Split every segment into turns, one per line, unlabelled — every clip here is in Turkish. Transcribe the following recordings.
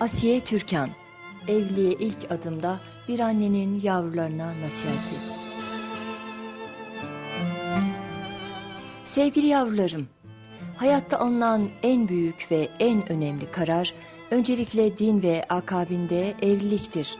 Asiye Türkan Evliliğe ilk adımda bir annenin yavrularına nasihati. Sevgili yavrularım, hayatta alınan en büyük ve en önemli karar öncelikle din ve akabinde evliliktir.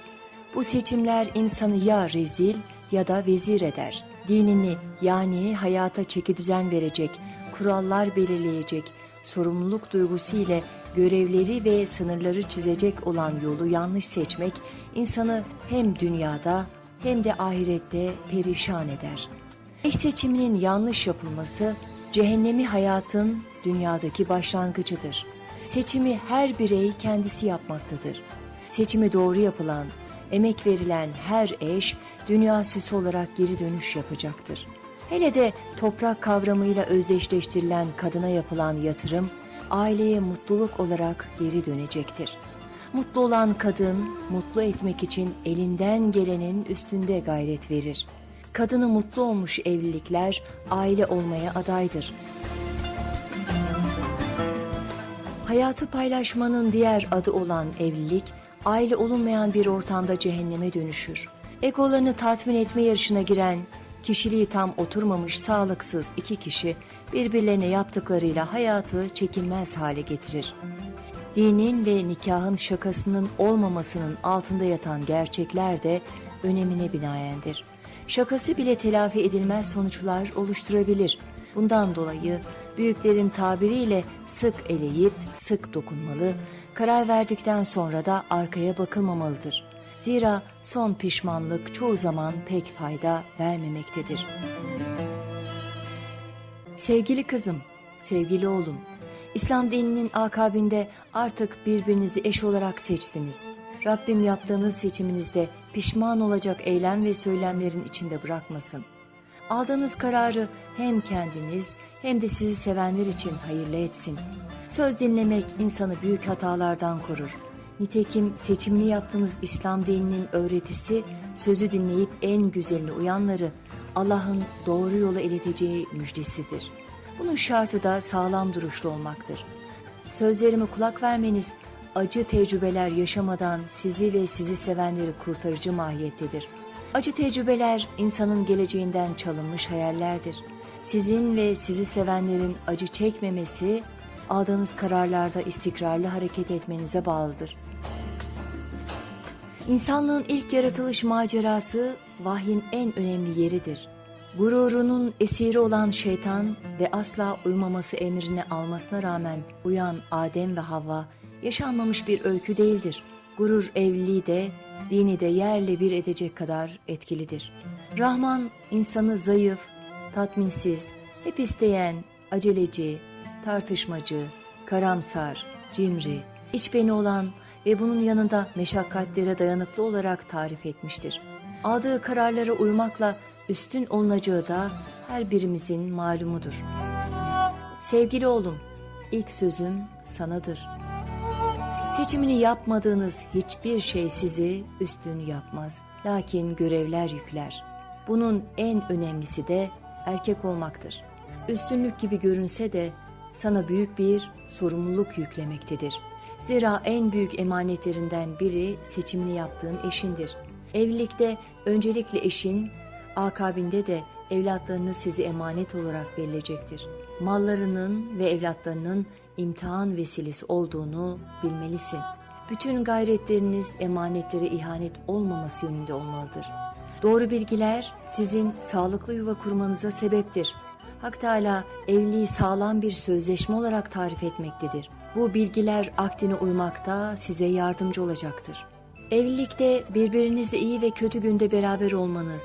Bu seçimler insanı ya rezil ya da vezir eder. Dinini yani hayata çeki düzen verecek, kurallar belirleyecek, sorumluluk duygusu ile görevleri ve sınırları çizecek olan yolu yanlış seçmek insanı hem dünyada hem de ahirette perişan eder. Eş seçiminin yanlış yapılması cehennemi hayatın dünyadaki başlangıcıdır. Seçimi her birey kendisi yapmaktadır. Seçimi doğru yapılan, emek verilen her eş dünya süsü olarak geri dönüş yapacaktır. Hele de toprak kavramıyla özdeşleştirilen kadına yapılan yatırım aileye mutluluk olarak geri dönecektir. Mutlu olan kadın mutlu etmek için elinden gelenin üstünde gayret verir. Kadını mutlu olmuş evlilikler aile olmaya adaydır. Hayatı paylaşmanın diğer adı olan evlilik, aile olunmayan bir ortamda cehenneme dönüşür. Egolarını tatmin etme yarışına giren, kişiliği tam oturmamış sağlıksız iki kişi birbirlerine yaptıklarıyla hayatı çekilmez hale getirir. Dinin ve nikahın şakasının olmamasının altında yatan gerçekler de önemine binaendir. Şakası bile telafi edilmez sonuçlar oluşturabilir. Bundan dolayı büyüklerin tabiriyle sık eleyip sık dokunmalı, karar verdikten sonra da arkaya bakılmamalıdır. Zira son pişmanlık çoğu zaman pek fayda vermemektedir. Sevgili kızım, sevgili oğlum, İslam dininin akabinde artık birbirinizi eş olarak seçtiniz. Rabbim yaptığınız seçiminizde pişman olacak eylem ve söylemlerin içinde bırakmasın. Aldığınız kararı hem kendiniz hem de sizi sevenler için hayırlı etsin. Söz dinlemek insanı büyük hatalardan korur. Nitekim seçimini yaptığınız İslam dininin öğretisi sözü dinleyip en güzeline uyanları Allah'ın doğru yola ileteceği müjdesidir. Bunun şartı da sağlam duruşlu olmaktır. Sözlerime kulak vermeniz acı tecrübeler yaşamadan sizi ve sizi sevenleri kurtarıcı mahiyettedir. Acı tecrübeler insanın geleceğinden çalınmış hayallerdir. Sizin ve sizi sevenlerin acı çekmemesi aldığınız kararlarda istikrarlı hareket etmenize bağlıdır. İnsanlığın ilk yaratılış macerası vahyin en önemli yeridir. Gururunun esiri olan şeytan ve asla uymaması emrine almasına rağmen uyan Adem ve Havva yaşanmamış bir öykü değildir. Gurur evliliği de dini de yerle bir edecek kadar etkilidir. Rahman insanı zayıf, tatminsiz, hep isteyen, aceleci, tartışmacı, karamsar, cimri, iç beni olan ve bunun yanında meşakkatlere dayanıklı olarak tarif etmiştir. Aldığı kararlara uymakla üstün olunacağı da her birimizin malumudur. Sevgili oğlum, ilk sözüm sanadır. Seçimini yapmadığınız hiçbir şey sizi üstün yapmaz. Lakin görevler yükler. Bunun en önemlisi de erkek olmaktır. Üstünlük gibi görünse de sana büyük bir sorumluluk yüklemektedir. Zira en büyük emanetlerinden biri seçimini yaptığın eşindir. Evlilikte öncelikle eşin, akabinde de evlatlarını sizi emanet olarak verilecektir. Mallarının ve evlatlarının imtihan vesilesi olduğunu bilmelisin. Bütün gayretleriniz emanetlere ihanet olmaması yönünde olmalıdır. Doğru bilgiler sizin sağlıklı yuva kurmanıza sebeptir. Hak Teala evliliği sağlam bir sözleşme olarak tarif etmektedir. Bu bilgiler akdine uymakta size yardımcı olacaktır. Evlilikte birbirinizle iyi ve kötü günde beraber olmanız,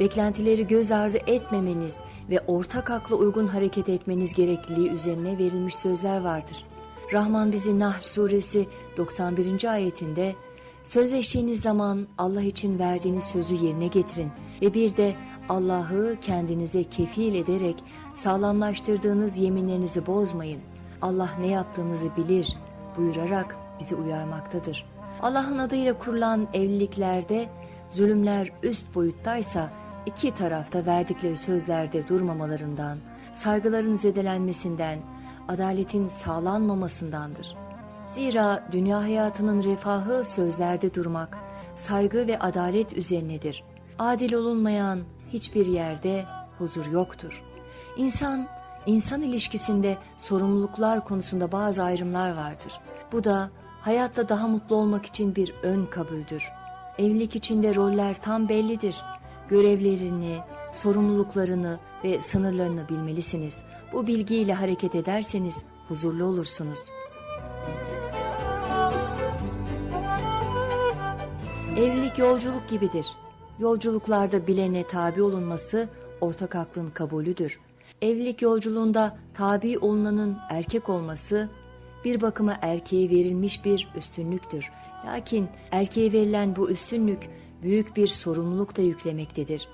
beklentileri göz ardı etmemeniz ve ortak akla uygun hareket etmeniz gerekliliği üzerine verilmiş sözler vardır. Rahman bizi Nahl suresi 91. ayetinde Sözleştiğiniz zaman Allah için verdiğiniz sözü yerine getirin ve bir de Allah'ı kendinize kefil ederek sağlamlaştırdığınız yeminlerinizi bozmayın. Allah ne yaptığınızı bilir buyurarak bizi uyarmaktadır. Allah'ın adıyla kurulan evliliklerde zulümler üst boyuttaysa iki tarafta verdikleri sözlerde durmamalarından, saygıların zedelenmesinden, adaletin sağlanmamasındandır. Zira dünya hayatının refahı sözlerde durmak, saygı ve adalet üzerinedir. Adil olunmayan hiçbir yerde huzur yoktur. İnsan, insan ilişkisinde sorumluluklar konusunda bazı ayrımlar vardır. Bu da hayatta daha mutlu olmak için bir ön kabuldür. Evlilik içinde roller tam bellidir. Görevlerini, sorumluluklarını ve sınırlarını bilmelisiniz. Bu bilgiyle hareket ederseniz huzurlu olursunuz. Evlilik yolculuk gibidir. Yolculuklarda bilene tabi olunması ortak aklın kabulüdür. Evlilik yolculuğunda tabi olunanın erkek olması bir bakıma erkeğe verilmiş bir üstünlüktür. Lakin erkeğe verilen bu üstünlük büyük bir sorumluluk da yüklemektedir.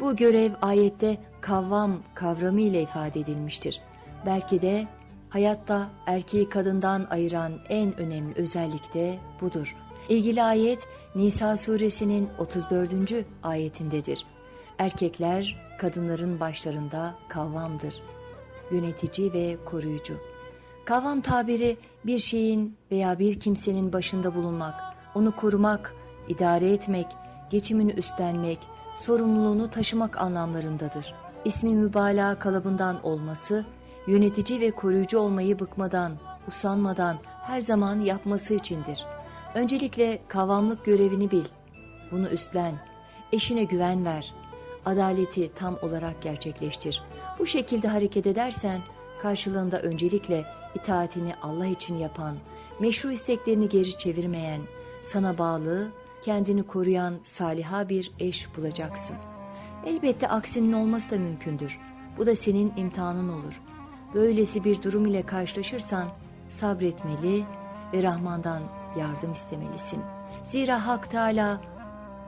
Bu görev ayette kavvam kavramı ile ifade edilmiştir. Belki de hayatta erkeği kadından ayıran en önemli özellik de budur. İlgili ayet Nisa suresinin 34. ayetindedir. Erkekler kadınların başlarında kavvamdır. Yönetici ve koruyucu. Kavvam tabiri bir şeyin veya bir kimsenin başında bulunmak, onu korumak, idare etmek, geçimini üstlenmek, sorumluluğunu taşımak anlamlarındadır. İsmi mübalağa kalıbından olması, yönetici ve koruyucu olmayı bıkmadan, usanmadan her zaman yapması içindir. Öncelikle kavamlık görevini bil. Bunu üstlen. Eşine güven ver. Adaleti tam olarak gerçekleştir. Bu şekilde hareket edersen karşılığında öncelikle itaatini Allah için yapan, meşru isteklerini geri çevirmeyen, sana bağlı, kendini koruyan saliha bir eş bulacaksın. Elbette aksinin olması da mümkündür. Bu da senin imtihanın olur. Böylesi bir durum ile karşılaşırsan sabretmeli ve Rahman'dan yardım istemelisin. Zira Hak Teala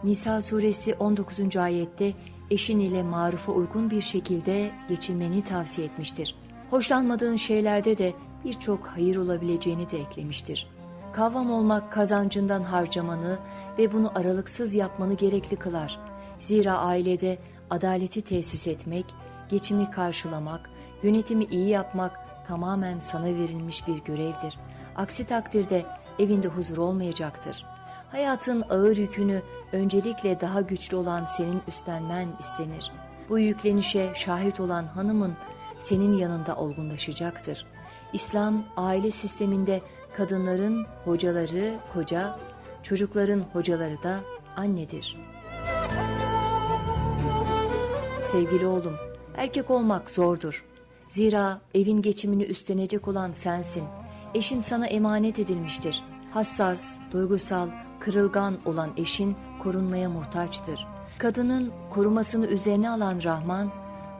Nisa suresi 19. ayette eşin ile marufa uygun bir şekilde geçinmeni tavsiye etmiştir. Hoşlanmadığın şeylerde de birçok hayır olabileceğini de eklemiştir. Kavvam olmak kazancından harcamanı ve bunu aralıksız yapmanı gerekli kılar. Zira ailede adaleti tesis etmek, geçimi karşılamak, yönetimi iyi yapmak tamamen sana verilmiş bir görevdir. Aksi takdirde evinde huzur olmayacaktır. Hayatın ağır yükünü öncelikle daha güçlü olan senin üstlenmen istenir. Bu yüklenişe şahit olan hanımın senin yanında olgunlaşacaktır. İslam aile sisteminde kadınların hocaları koca, çocukların hocaları da annedir. Sevgili oğlum, erkek olmak zordur. Zira evin geçimini üstlenecek olan sensin. Eşin sana emanet edilmiştir. Hassas, duygusal, kırılgan olan eşin korunmaya muhtaçtır. Kadının korumasını üzerine alan Rahman,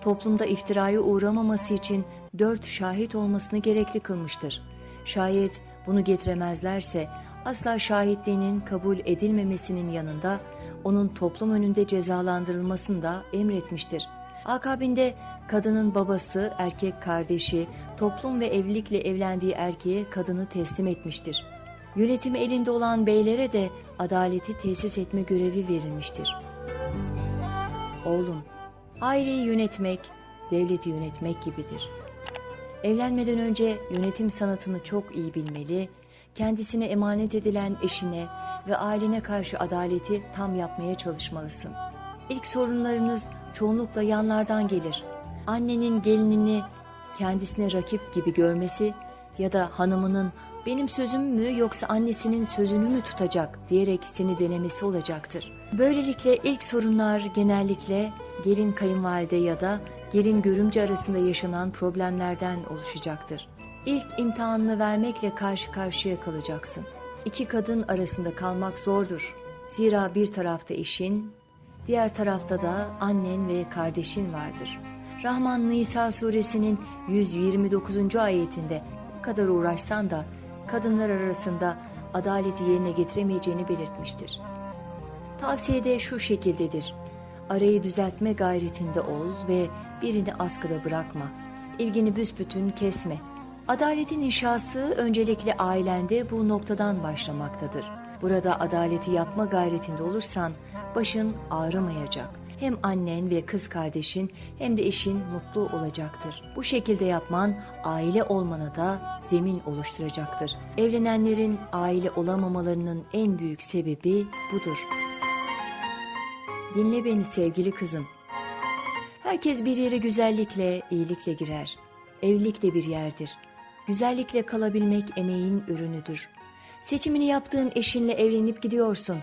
toplumda iftiraya uğramaması için dört şahit olmasını gerekli kılmıştır. Şayet bunu getiremezlerse asla şahitliğinin kabul edilmemesinin yanında onun toplum önünde cezalandırılmasını da emretmiştir. Akabinde kadının babası, erkek kardeşi, toplum ve evlilikle evlendiği erkeğe kadını teslim etmiştir. Yönetimi elinde olan beylere de adaleti tesis etme görevi verilmiştir. Oğlum, aileyi yönetmek, devleti yönetmek gibidir. Evlenmeden önce yönetim sanatını çok iyi bilmeli, kendisine emanet edilen eşine ve ailene karşı adaleti tam yapmaya çalışmalısın. İlk sorunlarınız çoğunlukla yanlardan gelir. Annenin gelinini kendisine rakip gibi görmesi ya da hanımının benim sözüm mü yoksa annesinin sözünü mü tutacak diyerek seni denemesi olacaktır. Böylelikle ilk sorunlar genellikle gelin kayınvalide ya da gelin görümce arasında yaşanan problemlerden oluşacaktır. İlk imtihanını vermekle karşı karşıya kalacaksın. İki kadın arasında kalmak zordur. Zira bir tarafta eşin, diğer tarafta da annen ve kardeşin vardır. Rahman Nisa suresinin 129. ayetinde kadar uğraşsan da kadınlar arasında adaleti yerine getiremeyeceğini belirtmiştir. Tavsiyede şu şekildedir. Arayı düzeltme gayretinde ol ve birini askıda bırakma. İlgini büsbütün kesme. Adaletin inşası öncelikle ailende bu noktadan başlamaktadır. Burada adaleti yapma gayretinde olursan başın ağrımayacak. hem annen ve kız kardeşin hem de eşin mutlu olacaktır. Bu şekilde yapman aile olmana da zemin oluşturacaktır. Evlenenlerin aile olamamalarının en büyük sebebi budur. Dinle beni sevgili kızım. Herkes bir yere güzellikle, iyilikle girer. Evlilik de bir yerdir. Güzellikle kalabilmek emeğin ürünüdür. Seçimini yaptığın eşinle evlenip gidiyorsun.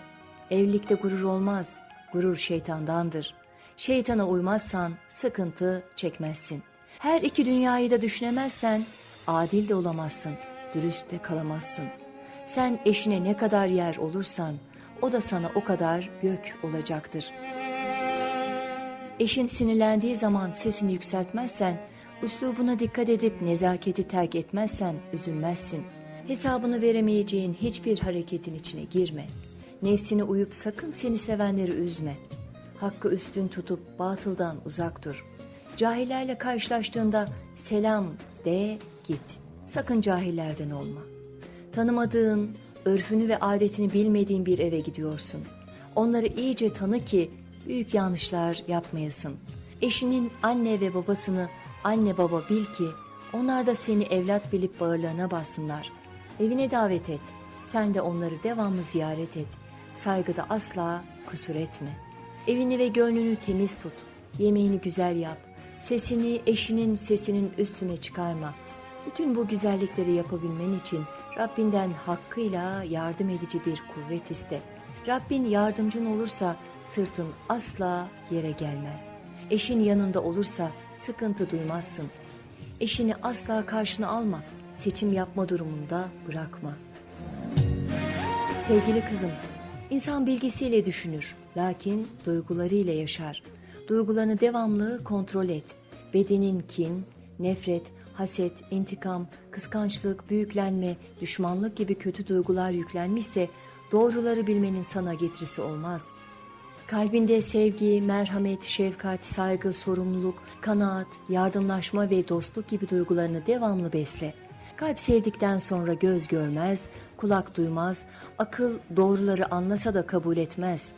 Evlilikte gurur olmaz. Gurur şeytandandır. Şeytana uymazsan sıkıntı çekmezsin. Her iki dünyayı da düşünemezsen adil de olamazsın. Dürüst de kalamazsın. Sen eşine ne kadar yer olursan o da sana o kadar gök olacaktır. Eşin sinirlendiği zaman sesini yükseltmezsen, üslubuna dikkat edip nezaketi terk etmezsen üzülmezsin. Hesabını veremeyeceğin hiçbir hareketin içine girme. Nefsine uyup sakın seni sevenleri üzme. Hakkı üstün tutup batıldan uzak dur. Cahillerle karşılaştığında selam de git. Sakın cahillerden olma. Tanımadığın, örfünü ve adetini bilmediğin bir eve gidiyorsun. Onları iyice tanı ki büyük yanlışlar yapmayasın. Eşinin anne ve babasını anne baba bil ki onlar da seni evlat bilip bağırlarına bassınlar. Evine davet et. Sen de onları devamlı ziyaret et. Saygıda asla kusur etme. Evini ve gönlünü temiz tut. Yemeğini güzel yap. Sesini eşinin sesinin üstüne çıkarma. Bütün bu güzellikleri yapabilmen için Rabbinden hakkıyla yardım edici bir kuvvet iste. Rabbin yardımcın olursa sırtın asla yere gelmez. Eşin yanında olursa sıkıntı duymazsın. Eşini asla karşına alma. Seçim yapma durumunda bırakma. Sevgili kızım, insan bilgisiyle düşünür, lakin duygularıyla yaşar. Duygularını devamlı kontrol et. Bedenin kin, nefret, haset, intikam, kıskançlık, büyüklenme, düşmanlık gibi kötü duygular yüklenmişse doğruları bilmenin sana getirisi olmaz. Kalbinde sevgi, merhamet, şefkat, saygı, sorumluluk, kanaat, yardımlaşma ve dostluk gibi duygularını devamlı besle. Kalp sevdikten sonra göz görmez, kulak duymaz, akıl doğruları anlasa da kabul etmez.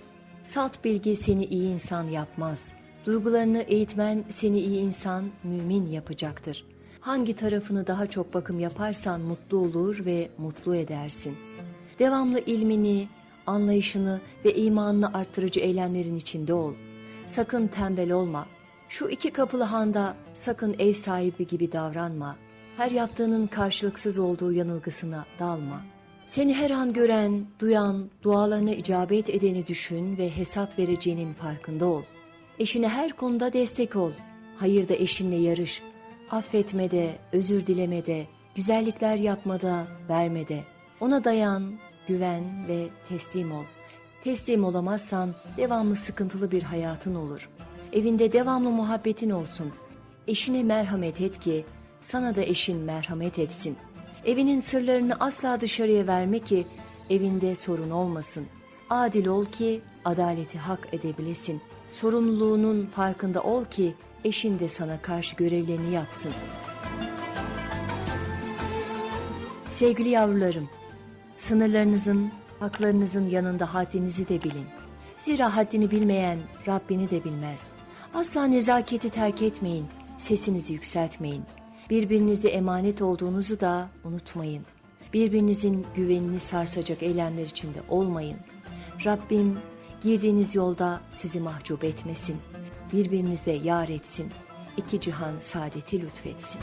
Salt bilgi seni iyi insan yapmaz. Duygularını eğitmen seni iyi insan, mümin yapacaktır. Hangi tarafını daha çok bakım yaparsan mutlu olur ve mutlu edersin. Devamlı ilmini, anlayışını ve imanını arttırıcı eylemlerin içinde ol. Sakın tembel olma. Şu iki kapılı handa sakın ev sahibi gibi davranma. Her yaptığının karşılıksız olduğu yanılgısına dalma. Seni her an gören, duyan, dualarına icabet edeni düşün ve hesap vereceğinin farkında ol. Eşine her konuda destek ol. Hayırda eşinle yarış. Affetmede, özür dilemede, güzellikler yapmada, vermede. Ona dayan, güven ve teslim ol. Teslim olamazsan devamlı sıkıntılı bir hayatın olur. Evinde devamlı muhabbetin olsun. Eşine merhamet et ki sana da eşin merhamet etsin. Evinin sırlarını asla dışarıya verme ki evinde sorun olmasın. Adil ol ki adaleti hak edebilesin. Sorumluluğunun farkında ol ki eşin de sana karşı görevlerini yapsın. Sevgili yavrularım, sınırlarınızın, haklarınızın yanında haddinizi de bilin. Zira haddini bilmeyen Rabbini de bilmez. Asla nezaketi terk etmeyin, sesinizi yükseltmeyin. Birbirinizde emanet olduğunuzu da unutmayın. Birbirinizin güvenini sarsacak eylemler içinde olmayın. Rabbim girdiğiniz yolda sizi mahcup etmesin. Birbirinize yar etsin. İki cihan saadeti lütfetsin.